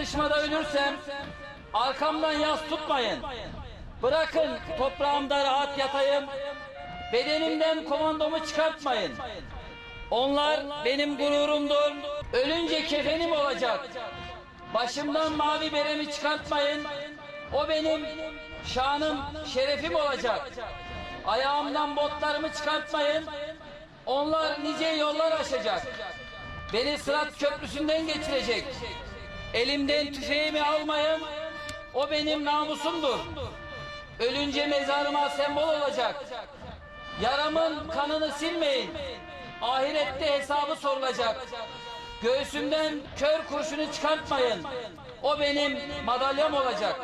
Çatışmada ölürsem arkamdan yas tutmayın. Bırakın toprağımda rahat yatayım. Bedenimden komandomu çıkartmayın. Onlar benim gururumdur. Ölünce kefenim olacak. Başımdan mavi beremi çıkartmayın. O benim şanım, şerefim olacak. Ayağımdan botlarımı çıkartmayın. Onlar nice yollar aşacak. Beni Sırat Köprüsü'nden geçirecek. Elimden tüfeğimi almayın. O benim namusumdur. Ölünce mezarıma sembol olacak. Yaramın kanını silmeyin. Ahirette hesabı sorulacak. Göğsümden kör kurşunu çıkartmayın. O benim madalyam olacak.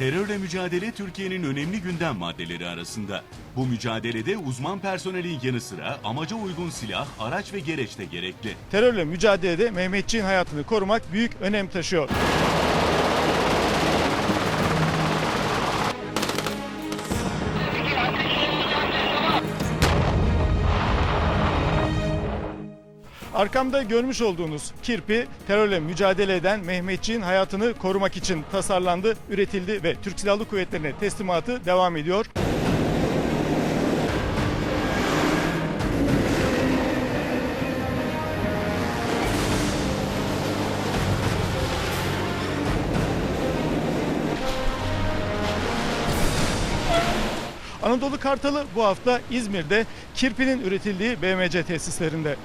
Terörle mücadele Türkiye'nin önemli gündem maddeleri arasında. Bu mücadelede uzman personelin yanı sıra amaca uygun silah, araç ve gereç de gerekli. Terörle mücadelede Mehmetçiğin hayatını korumak büyük önem taşıyor. Arkamda görmüş olduğunuz kirpi terörle mücadele eden Mehmetçiğin hayatını korumak için tasarlandı, üretildi ve Türk Silahlı Kuvvetleri'ne teslimatı devam ediyor. Anadolu Kartalı bu hafta İzmir'de kirpinin üretildiği BMC tesislerinde.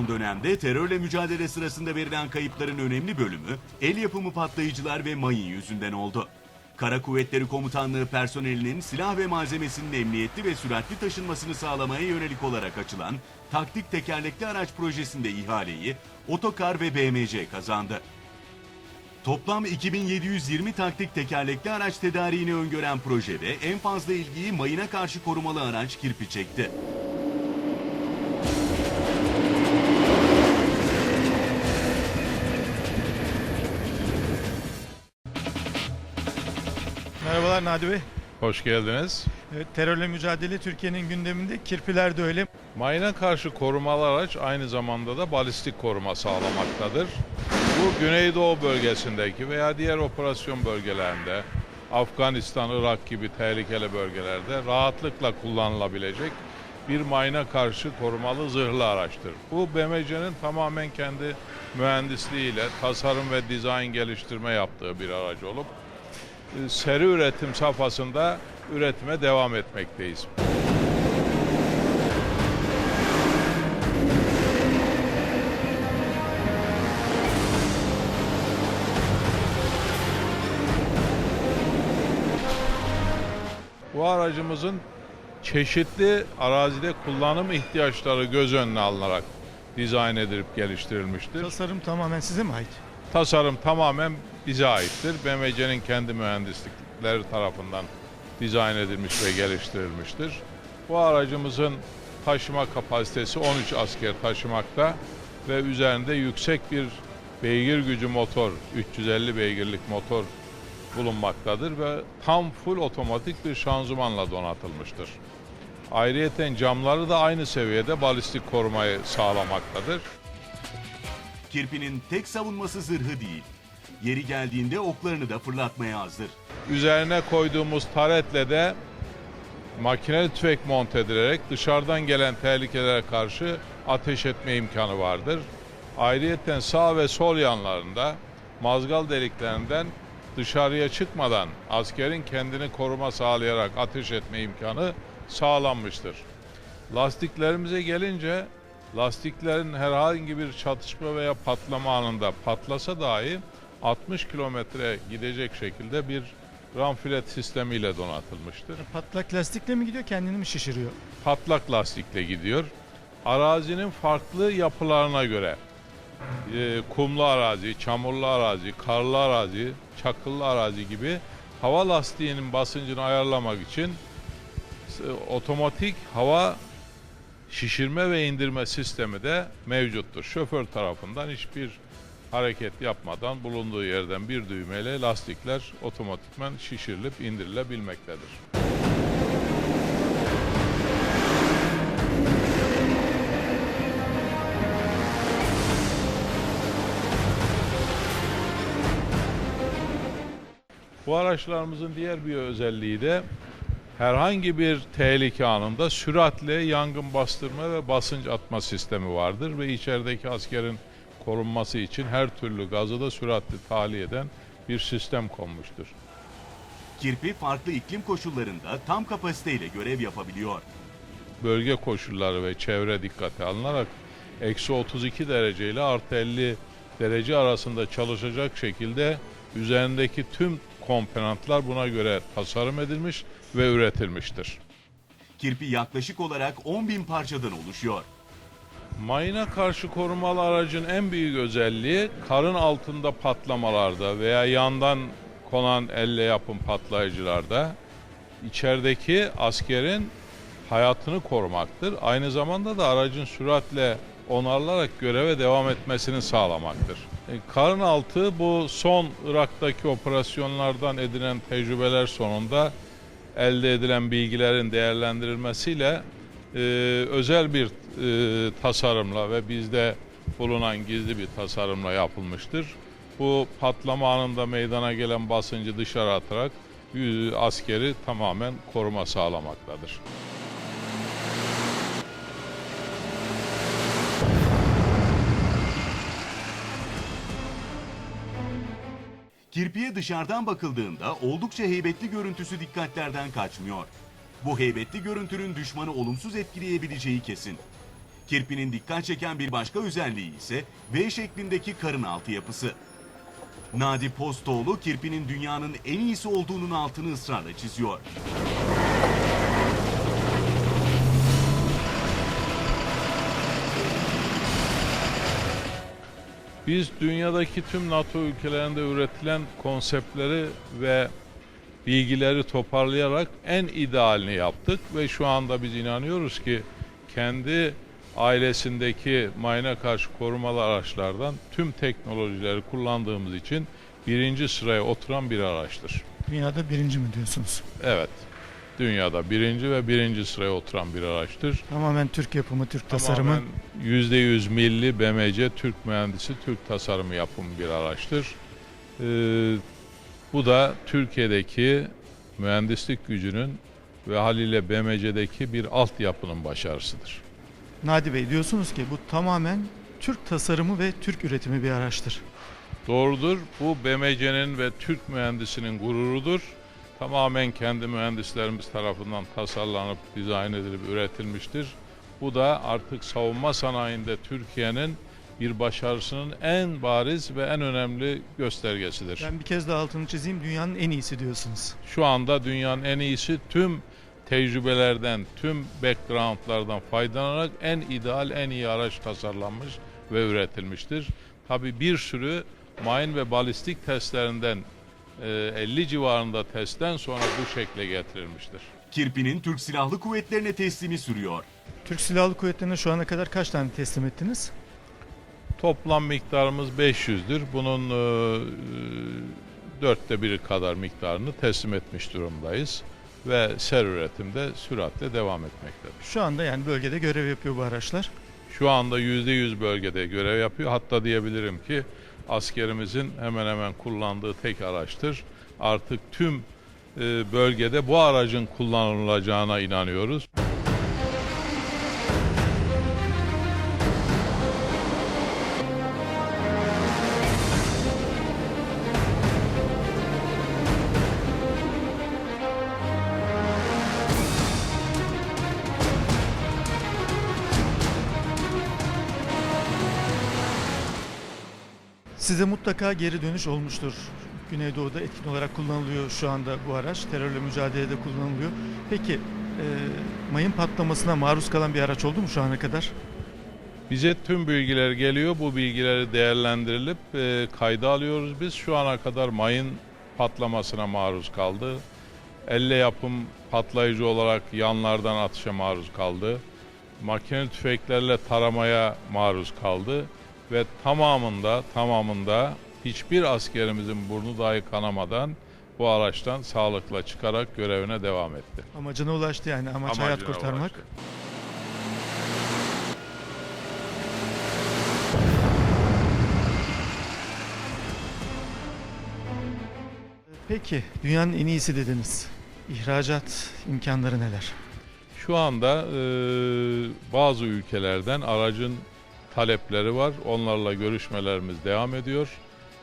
Son dönemde terörle mücadele sırasında verilen kayıpların önemli bölümü el yapımı patlayıcılar ve mayın yüzünden oldu. Kara Kuvvetleri Komutanlığı personelinin silah ve malzemesinin emniyetli ve süratli taşınmasını sağlamaya yönelik olarak açılan taktik tekerlekli araç projesinde ihaleyi Otokar ve BMC kazandı. Toplam 2720 taktik tekerlekli araç tedariğini öngören projede en fazla ilgiyi mayına karşı korumalı araç kirpi çekti. Merhabalar Nadi Bey. Hoş geldiniz. Evet, terörle mücadele Türkiye'nin gündeminde kirpiler de öyle. Mayına karşı korumalı araç aynı zamanda da balistik koruma sağlamaktadır. Bu Güneydoğu bölgesindeki veya diğer operasyon bölgelerinde, Afganistan, Irak gibi tehlikeli bölgelerde rahatlıkla kullanılabilecek bir mayına karşı korumalı zırhlı araçtır. Bu BMC'nin tamamen kendi mühendisliğiyle tasarım ve dizayn geliştirme yaptığı bir araç olup seri üretim safhasında üretime devam etmekteyiz. Bu aracımızın çeşitli arazide kullanım ihtiyaçları göz önüne alınarak dizayn edilip geliştirilmiştir. Tasarım tamamen size mi ait? Tasarım tamamen bize aittir. BMC'nin kendi mühendislikleri tarafından dizayn edilmiş ve geliştirilmiştir. Bu aracımızın taşıma kapasitesi 13 asker taşımakta ve üzerinde yüksek bir beygir gücü motor, 350 beygirlik motor bulunmaktadır ve tam full otomatik bir şanzımanla donatılmıştır. Ayrıyeten camları da aynı seviyede balistik korumayı sağlamaktadır. Kirpinin tek savunması zırhı değil. Yeri geldiğinde oklarını da fırlatmaya hazır. Üzerine koyduğumuz taretle de makineli tüfek monte edilerek dışarıdan gelen tehlikelere karşı ateş etme imkanı vardır. Ayrıyeten sağ ve sol yanlarında mazgal deliklerinden dışarıya çıkmadan askerin kendini koruma sağlayarak ateş etme imkanı sağlanmıştır. Lastiklerimize gelince lastiklerin herhangi bir çatışma veya patlama anında patlasa dahi 60 kilometre gidecek şekilde bir ramfilet sistemiyle donatılmıştır. Patlak lastikle mi gidiyor kendini mi şişiriyor? Patlak lastikle gidiyor. arazinin farklı yapılarına göre e, kumlu arazi, çamurlu arazi, karlı arazi, çakıllı arazi gibi hava lastiğinin basıncını ayarlamak için e, otomatik hava şişirme ve indirme sistemi de mevcuttur. Şoför tarafından hiçbir hareket yapmadan bulunduğu yerden bir düğmeyle lastikler otomatikman şişirilip indirilebilmektedir. Bu araçlarımızın diğer bir özelliği de herhangi bir tehlike anında süratle yangın bastırma ve basınç atma sistemi vardır ve içerideki askerin korunması için her türlü gazı da süratli tahliye eden bir sistem konmuştur. Kirpi farklı iklim koşullarında tam kapasiteyle görev yapabiliyor. Bölge koşulları ve çevre dikkate alınarak eksi 32 derece ile artı 50 derece arasında çalışacak şekilde üzerindeki tüm komponentler buna göre tasarım edilmiş ve üretilmiştir. Kirpi yaklaşık olarak 10 bin parçadan oluşuyor. Mayına karşı korumalı aracın en büyük özelliği karın altında patlamalarda veya yandan konan elle yapım patlayıcılarda içerideki askerin hayatını korumaktır. Aynı zamanda da aracın süratle onarılarak göreve devam etmesini sağlamaktır. E, Karın altı bu son Irak'taki operasyonlardan edinen tecrübeler sonunda elde edilen bilgilerin değerlendirilmesiyle e, özel bir e, tasarımla ve bizde bulunan gizli bir tasarımla yapılmıştır. Bu patlama anında meydana gelen basıncı dışarı atarak e, askeri tamamen koruma sağlamaktadır. Kirpiye dışarıdan bakıldığında oldukça heybetli görüntüsü dikkatlerden kaçmıyor. Bu heybetli görüntünün düşmanı olumsuz etkileyebileceği kesin. Kirpinin dikkat çeken bir başka özelliği ise V şeklindeki karın altı yapısı. Nadi Postoğlu kirpinin dünyanın en iyisi olduğunun altını ısrarla çiziyor. Biz dünyadaki tüm NATO ülkelerinde üretilen konseptleri ve bilgileri toparlayarak en idealini yaptık ve şu anda biz inanıyoruz ki kendi ailesindeki mayına karşı korumalı araçlardan tüm teknolojileri kullandığımız için birinci sıraya oturan bir araçtır. Dünyada birinci mi diyorsunuz? Evet, dünyada birinci ve birinci sıraya oturan bir araçtır. Tamamen Türk yapımı, Türk tasarımı. Tamamen %100 milli BMC Türk mühendisi Türk tasarımı yapımı bir araçtır. Ee, bu da Türkiye'deki mühendislik gücünün ve haliyle BMC'deki bir altyapının başarısıdır. Nadi Bey diyorsunuz ki bu tamamen Türk tasarımı ve Türk üretimi bir araçtır. Doğrudur. Bu BMC'nin ve Türk mühendisinin gururudur. Tamamen kendi mühendislerimiz tarafından tasarlanıp, dizayn edilip üretilmiştir. Bu da artık savunma sanayinde Türkiye'nin bir başarısının en bariz ve en önemli göstergesidir. Ben bir kez daha altını çizeyim dünyanın en iyisi diyorsunuz. Şu anda dünyanın en iyisi tüm tecrübelerden, tüm backgroundlardan faydalanarak en ideal, en iyi araç tasarlanmış ve üretilmiştir. Tabii bir sürü mine ve balistik testlerinden e, 50 civarında testten sonra bu şekle getirilmiştir. Kirpinin Türk Silahlı Kuvvetlerine teslimi sürüyor. Türk Silahlı Kuvvetleri'ne şu ana kadar kaç tane teslim ettiniz? Toplam miktarımız 500'dür. Bunun e, e, dörtte biri kadar miktarını teslim etmiş durumdayız. Ve ser üretimde süratle devam etmektedir. Şu anda yani bölgede görev yapıyor bu araçlar. Şu anda %100 bölgede görev yapıyor. Hatta diyebilirim ki askerimizin hemen hemen kullandığı tek araçtır. Artık tüm e, bölgede bu aracın kullanılacağına inanıyoruz. Mutlaka geri dönüş olmuştur. Güneydoğu'da etkin olarak kullanılıyor şu anda bu araç. Terörle mücadelede kullanılıyor. Peki e, mayın patlamasına maruz kalan bir araç oldu mu şu ana kadar? Bize tüm bilgiler geliyor. Bu bilgileri değerlendirilip e, kayda alıyoruz biz. Şu ana kadar mayın patlamasına maruz kaldı. Elle yapım patlayıcı olarak yanlardan atışa maruz kaldı. Makineli tüfeklerle taramaya maruz kaldı ve tamamında tamamında hiçbir askerimizin burnu dahi kanamadan bu araçtan sağlıkla çıkarak görevine devam etti. Amacına ulaştı yani amaç hayat Amacına kurtarmak. ulaştı. Peki dünyanın en iyisi dediniz. İhracat imkanları neler? Şu anda e, bazı ülkelerden aracın talepleri var. Onlarla görüşmelerimiz devam ediyor.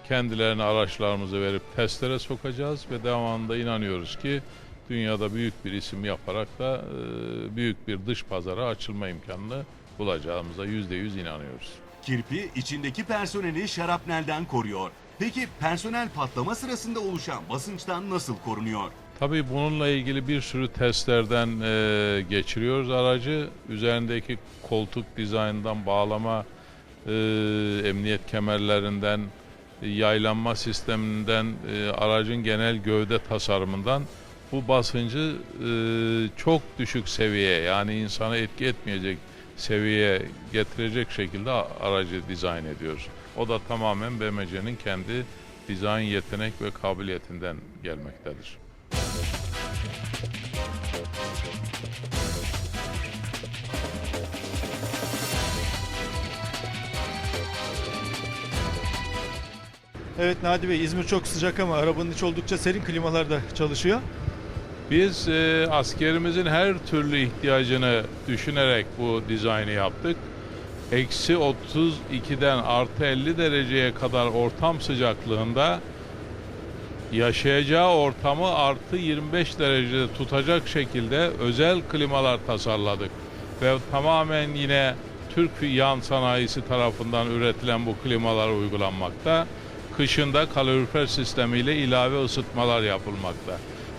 Kendilerine araçlarımızı verip testlere sokacağız ve devamında inanıyoruz ki dünyada büyük bir isim yaparak da e, büyük bir dış pazara açılma imkanını bulacağımıza yüzde yüz inanıyoruz. Kirpi içindeki personeli şarapnelden koruyor. Peki personel patlama sırasında oluşan basınçtan nasıl korunuyor? Tabii bununla ilgili bir sürü testlerden e, geçiriyoruz aracı. Üzerindeki koltuk dizaynından bağlama, e, emniyet kemerlerinden, yaylanma sisteminden, e, aracın genel gövde tasarımından bu basıncı e, çok düşük seviye yani insana etki etmeyecek seviyeye getirecek şekilde aracı dizayn ediyoruz. O da tamamen BMC'nin kendi dizayn yetenek ve kabiliyetinden gelmektedir. Evet Nadi Bey İzmir çok sıcak ama arabanın içi oldukça serin klimalar da çalışıyor. Biz e, askerimizin her türlü ihtiyacını düşünerek bu dizaynı yaptık. Eksi 32'den artı 50 dereceye kadar ortam sıcaklığında yaşayacağı ortamı artı 25 derecede tutacak şekilde özel klimalar tasarladık. Ve tamamen yine Türk yan sanayisi tarafından üretilen bu klimalar uygulanmakta. Kışında kalorifer sistemiyle ilave ısıtmalar yapılmakta.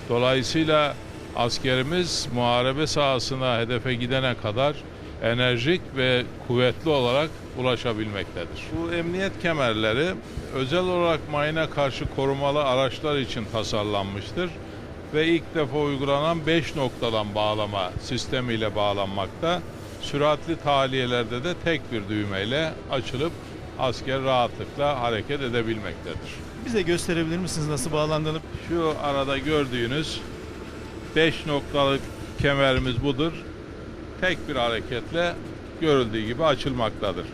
Dolayısıyla askerimiz muharebe sahasına hedefe gidene kadar enerjik ve kuvvetli olarak ulaşabilmektedir. Bu emniyet kemerleri özel olarak mayına karşı korumalı araçlar için tasarlanmıştır ve ilk defa uygulanan 5 noktadan bağlama sistemiyle bağlanmakta. Süratli tahliyelerde de tek bir düğmeyle açılıp asker rahatlıkla hareket edebilmektedir. Bize gösterebilir misiniz nasıl bağlandığını? Şu arada gördüğünüz 5 noktalık kemerimiz budur. Tek bir hareketle görüldüğü gibi açılmaktadır.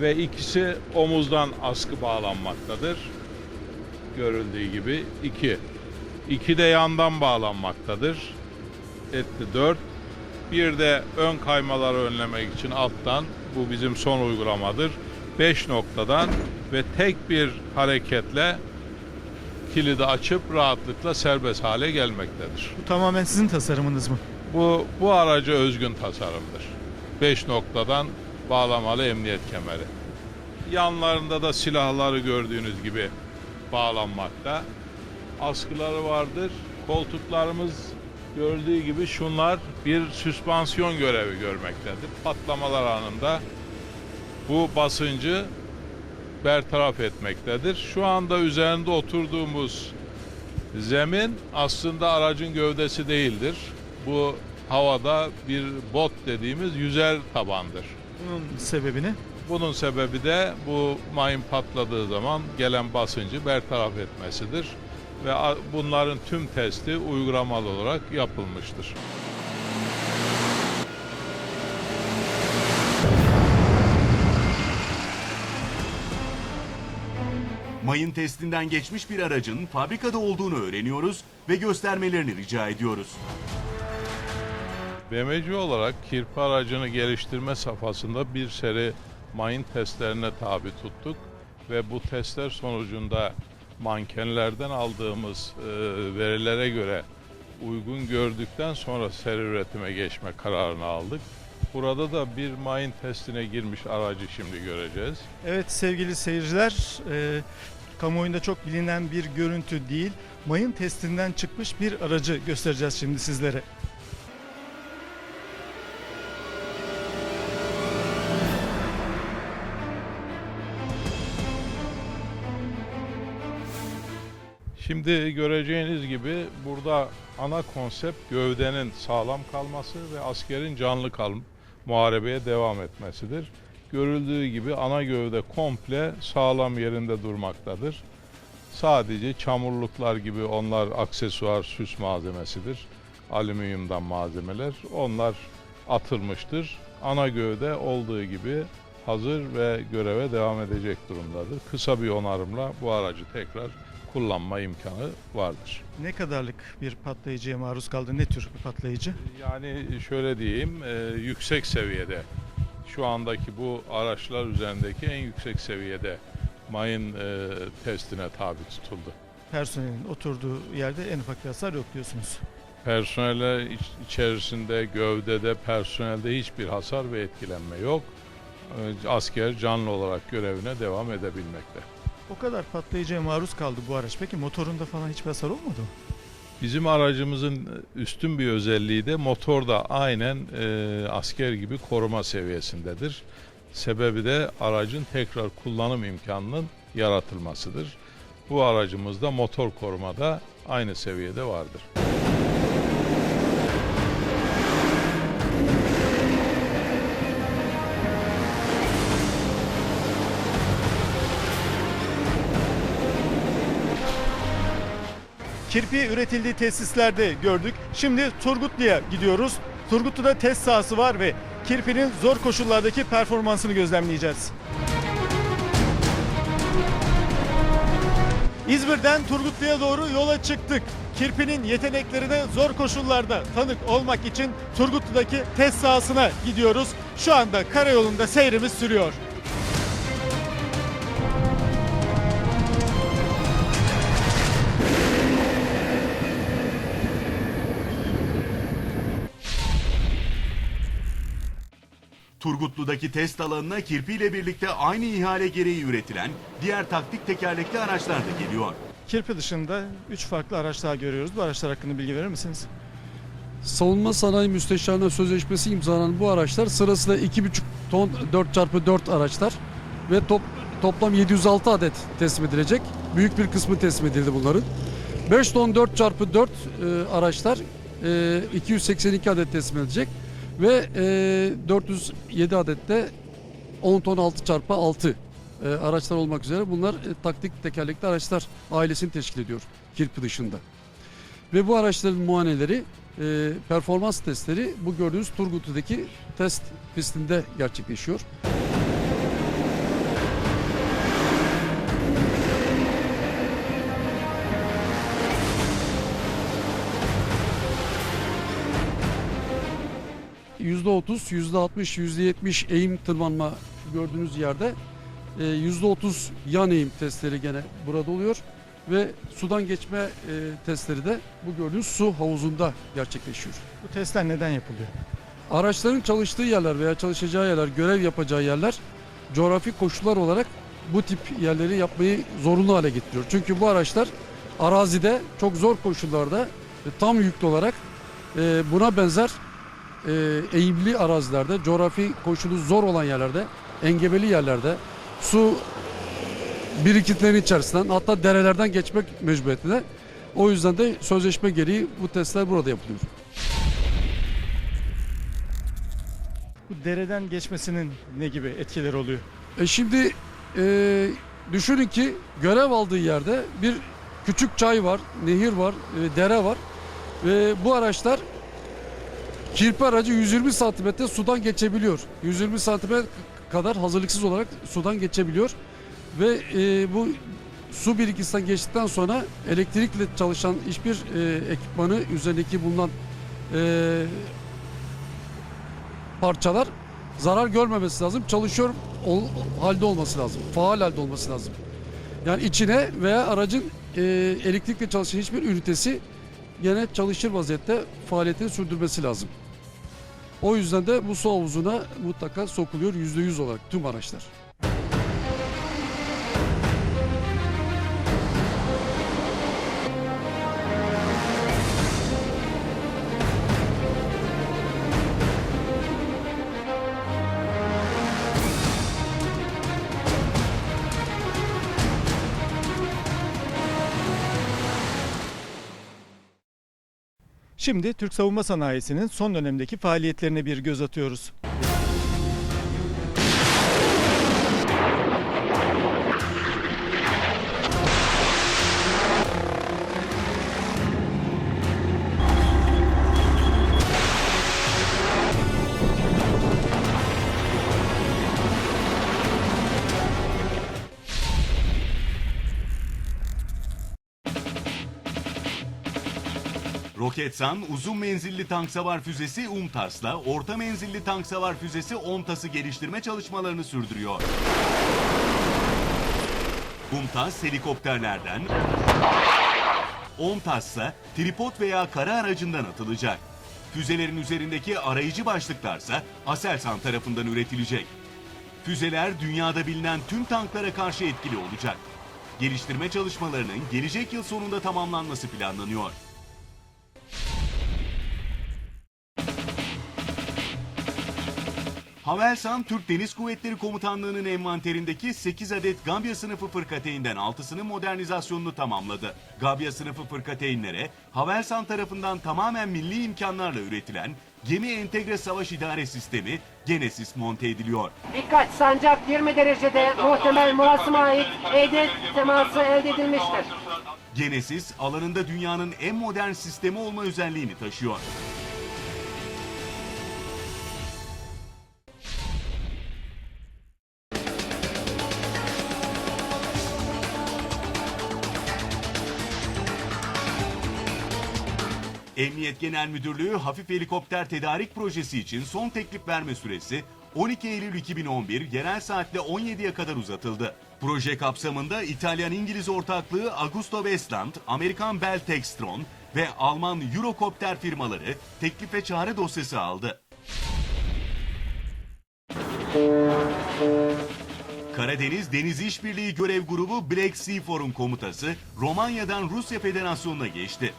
Ve ikisi omuzdan askı bağlanmaktadır. Görüldüğü gibi iki. İki de yandan bağlanmaktadır. Etti dört. Bir de ön kaymaları önlemek için alttan bu bizim son uygulamadır. 5 noktadan ve tek bir hareketle kilidi açıp rahatlıkla serbest hale gelmektedir. Bu tamamen sizin tasarımınız mı? Bu bu araca özgün tasarımdır. 5 noktadan bağlamalı emniyet kemeri. Yanlarında da silahları gördüğünüz gibi bağlanmakta. Askıları vardır. Koltuklarımız gördüğü gibi şunlar bir süspansiyon görevi görmektedir. Patlamalar anında bu basıncı bertaraf etmektedir. Şu anda üzerinde oturduğumuz zemin aslında aracın gövdesi değildir. Bu havada bir bot dediğimiz yüzer tabandır. Bunun sebebini? Bunun sebebi de bu mayın patladığı zaman gelen basıncı bertaraf etmesidir. Ve bunların tüm testi uygulamalı olarak yapılmıştır. Mayın testinden geçmiş bir aracın fabrikada olduğunu öğreniyoruz ve göstermelerini rica ediyoruz. BMC olarak kirpi aracını geliştirme safhasında bir seri mayın testlerine tabi tuttuk ve bu testler sonucunda mankenlerden aldığımız e, verilere göre uygun gördükten sonra seri üretime geçme kararını aldık. Burada da bir mayın testine girmiş aracı şimdi göreceğiz. Evet sevgili seyirciler, e, kamuoyunda çok bilinen bir görüntü değil, mayın testinden çıkmış bir aracı göstereceğiz şimdi sizlere. Şimdi göreceğiniz gibi burada ana konsept gövdenin sağlam kalması ve askerin canlı kal muharebeye devam etmesidir. Görüldüğü gibi ana gövde komple sağlam yerinde durmaktadır. Sadece çamurluklar gibi onlar aksesuar süs malzemesidir. Alüminyumdan malzemeler. Onlar atılmıştır. Ana gövde olduğu gibi hazır ve göreve devam edecek durumdadır. Kısa bir onarımla bu aracı tekrar kullanma imkanı vardır. Ne kadarlık bir patlayıcıya maruz kaldı? Ne tür bir patlayıcı? Yani şöyle diyeyim, e, yüksek seviyede şu andaki bu araçlar üzerindeki en yüksek seviyede mayın e, testine tabi tutuldu. Personelin oturduğu yerde en ufak bir hasar yok diyorsunuz. Personele iç- içerisinde, gövdede, personelde hiçbir hasar ve etkilenme yok. E, Asker canlı olarak görevine devam edebilmekte. O kadar patlayıcıya maruz kaldı bu araç. Peki motorunda falan hiçbir hasar olmadı mı? Bizim aracımızın üstün bir özelliği de motorda aynen e, asker gibi koruma seviyesindedir. Sebebi de aracın tekrar kullanım imkanının yaratılmasıdır. Bu aracımızda motor korumada aynı seviyede vardır. Kirpi üretildiği tesislerde gördük. Şimdi Turgutlu'ya gidiyoruz. Turgutlu'da test sahası var ve kirpinin zor koşullardaki performansını gözlemleyeceğiz. İzmir'den Turgutlu'ya doğru yola çıktık. Kirpinin yeteneklerine zor koşullarda tanık olmak için Turgutlu'daki test sahasına gidiyoruz. Şu anda karayolunda seyrimiz sürüyor. Turgutlu'daki test alanına kirpiyle birlikte aynı ihale gereği üretilen diğer taktik tekerlekli araçlar da geliyor. Kirpi dışında 3 farklı araç daha görüyoruz. Bu araçlar hakkında bilgi verir misiniz? Savunma Sanayi Müsteşarlığı Sözleşmesi imzalanan bu araçlar sırasıyla 2,5 ton 4x4 araçlar ve top, toplam 706 adet teslim edilecek. Büyük bir kısmı teslim edildi bunların. 5 ton 4x4 e, araçlar e, 282 adet teslim edilecek ve e, 407 adet de 10 ton 6x6 e, araçlar olmak üzere bunlar e, taktik tekerlekli araçlar ailesini teşkil ediyor kirpi dışında. Ve bu araçların muayeneleri e, performans testleri bu gördüğünüz Turgutlu'daki test pistinde gerçekleşiyor. %30, %60, %70 eğim tırmanma gördüğünüz yerde e, %30 yan eğim testleri gene burada oluyor ve sudan geçme e, testleri de bu gördüğünüz su havuzunda gerçekleşiyor. Bu testler neden yapılıyor? Araçların çalıştığı yerler veya çalışacağı yerler, görev yapacağı yerler coğrafi koşullar olarak bu tip yerleri yapmayı zorunlu hale getiriyor. Çünkü bu araçlar arazide çok zor koşullarda e, tam yüklü olarak e, buna benzer e, eğimli arazilerde, coğrafi koşulu zor olan yerlerde, engebeli yerlerde, su birikintlerin içerisinden hatta derelerden geçmek mecburiyetinde. O yüzden de sözleşme gereği bu testler burada yapılıyor. Bu dereden geçmesinin ne gibi etkileri oluyor? E şimdi e, düşünün ki görev aldığı yerde bir küçük çay var, nehir var, e, dere var. Ve bu araçlar kirpi aracı 120 santimetre sudan geçebiliyor. 120 santimetre kadar hazırlıksız olarak sudan geçebiliyor. Ve e, bu su birikintisinden geçtikten sonra elektrikle çalışan hiçbir e, ekipmanı üzerindeki bulunan e, parçalar zarar görmemesi lazım. Çalışıyor ol, halde olması lazım. Faal halde olması lazım. Yani içine veya aracın e, elektrikle çalışan hiçbir ünitesi gene çalışır vaziyette faaliyetini sürdürmesi lazım. O yüzden de bu su havuzuna mutlaka sokuluyor %100 olarak tüm araçlar. Şimdi Türk savunma sanayisinin son dönemdeki faaliyetlerine bir göz atıyoruz. Roketsan uzun menzilli tank savar füzesi UMTAS'la orta menzilli tank savar füzesi OMTAS'ı geliştirme çalışmalarını sürdürüyor. UMTAS helikopterlerden, OMTAS ise tripod veya kara aracından atılacak. Füzelerin üzerindeki arayıcı başlıklarsa Aselsan tarafından üretilecek. Füzeler dünyada bilinen tüm tanklara karşı etkili olacak. Geliştirme çalışmalarının gelecek yıl sonunda tamamlanması planlanıyor. Havelsan Türk Deniz Kuvvetleri Komutanlığı'nın envanterindeki 8 adet Gabya sınıfı fırkateyinden 6'sının modernizasyonunu tamamladı. Gabya sınıfı fırkateynlere Havelsan tarafından tamamen milli imkanlarla üretilen Gemi Entegre Savaş İdare Sistemi Genesis monte ediliyor. Dikkat sancak 20 derecede muhtemel murasıma ait ED teması elde edilmiştir. Genesis alanında dünyanın en modern sistemi olma özelliğini taşıyor. Emniyet Genel Müdürlüğü Hafif Helikopter Tedarik Projesi için son teklif verme süresi 12 Eylül 2011 yerel saatle 17'ye kadar uzatıldı. Proje kapsamında İtalyan-İngiliz ortaklığı Augusto Westland, Amerikan Bell Textron ve Alman Eurocopter firmaları teklif ve çağrı dosyası aldı. Karadeniz Deniz İşbirliği Görev Grubu Black Sea Forum komutası Romanya'dan Rusya Federasyonu'na geçti.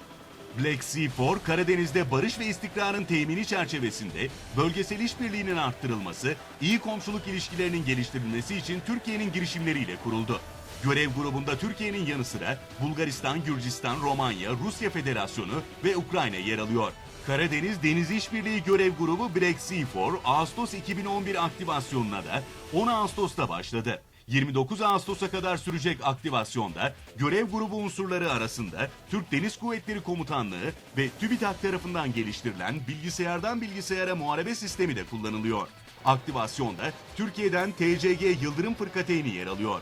Black Sea For, Karadeniz'de barış ve istikrarın temini çerçevesinde bölgesel işbirliğinin arttırılması, iyi komşuluk ilişkilerinin geliştirilmesi için Türkiye'nin girişimleriyle kuruldu. Görev grubunda Türkiye'nin yanı sıra Bulgaristan, Gürcistan, Romanya, Rusya Federasyonu ve Ukrayna yer alıyor. Karadeniz Deniz İşbirliği Görev Grubu Black Sea For, Ağustos 2011 aktivasyonuna da 10 Ağustos'ta başladı. 29 Ağustos'a kadar sürecek aktivasyonda görev grubu unsurları arasında Türk Deniz Kuvvetleri Komutanlığı ve TÜBİTAK tarafından geliştirilen bilgisayardan bilgisayara muharebe sistemi de kullanılıyor. Aktivasyonda Türkiye'den TCG Yıldırım Fırkateyni yer alıyor.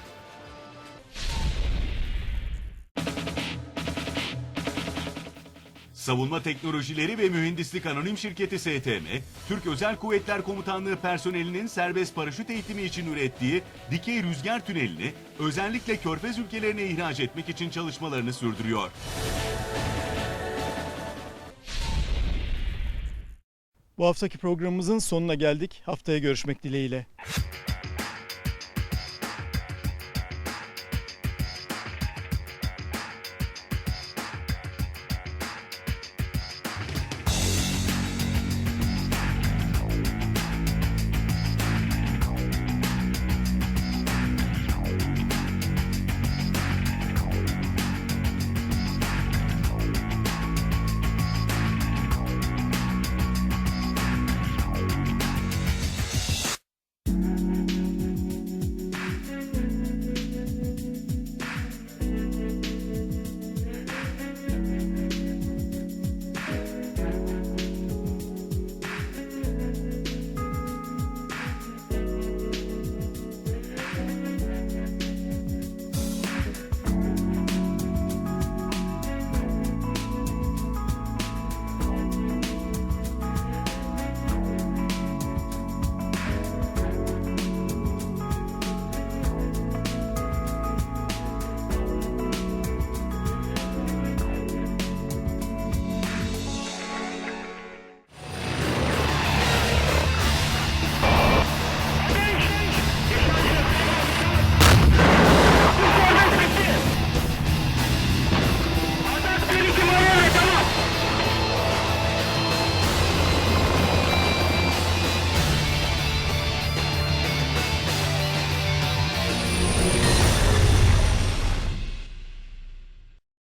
Savunma Teknolojileri ve Mühendislik Anonim Şirketi STM, Türk Özel Kuvvetler Komutanlığı personelinin serbest paraşüt eğitimi için ürettiği dikey rüzgar tünelini özellikle Körfez ülkelerine ihraç etmek için çalışmalarını sürdürüyor. Bu haftaki programımızın sonuna geldik. Haftaya görüşmek dileğiyle.